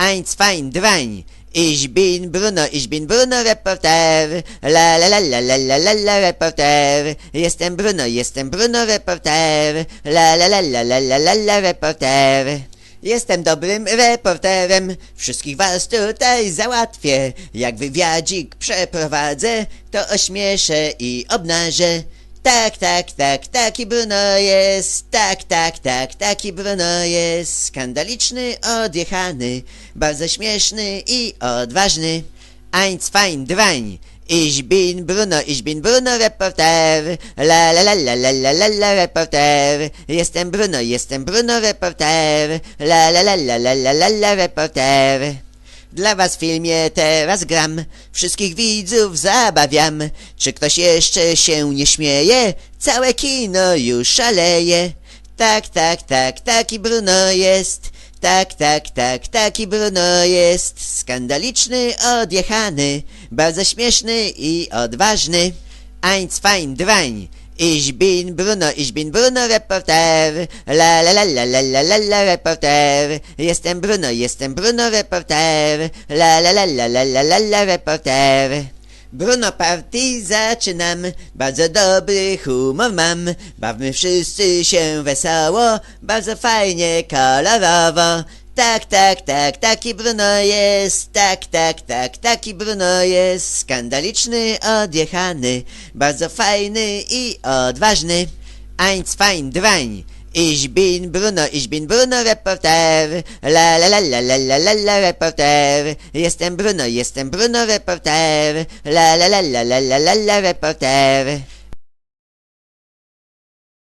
Eins, fein, drein. Ich bin Bruno, ich bin Bruno Reporter. La la la la la la la la Reporter. Jestem Bruno, jestem Bruno Reporter. La la la la la la la la Reporter. Jestem dobrym reporterem, wszystkich was tutaj załatwię. Jak wywiadzik przeprowadzę, to ośmieszę i obnażę. Tak, tak, tak, taki Bruno jest, tak, tak, tak, taki Bruno jest. Skandaliczny, odjechany, bardzo śmieszny i odważny. Eins, fein, drein. Ich bin Bruno, ich bin Bruno Reporter. La la la la la la la la Reporter. Jestem Bruno, jestem Bruno Reporter. La la la la la la la la Reporter. Dla was w filmie teraz gram, wszystkich widzów zabawiam. Czy ktoś jeszcze się nie śmieje? Całe kino już szaleje. Tak, tak, tak, taki Bruno jest. Tak, tak, tak, taki Bruno jest. Skandaliczny, odjechany, bardzo śmieszny i odważny. Eins, fein, drein. Ich bin Bruno, ich bin Bruno Reporter. La la la la la la la la Reporter. Jestem Bruno, jestem Bruno Reporter. La la la la la la la la Reporter. Bruno Party zaczynam, bardzo dobry humor mam. Bawmy wszyscy się wesoło, bardzo fajnie, kolorowo. Tak, tak, tak, taki Bruno jest, tak, tak, tak, taki Bruno jest. Skandaliczny, odjechany, bardzo fajny i odważny. Eins, fein, drein. Ich bin Bruno, ich bin Bruno Reporter. La la la la la la la la Reporter. Jestem Bruno, jestem Bruno Reporter. La la la la la la la la Reporter.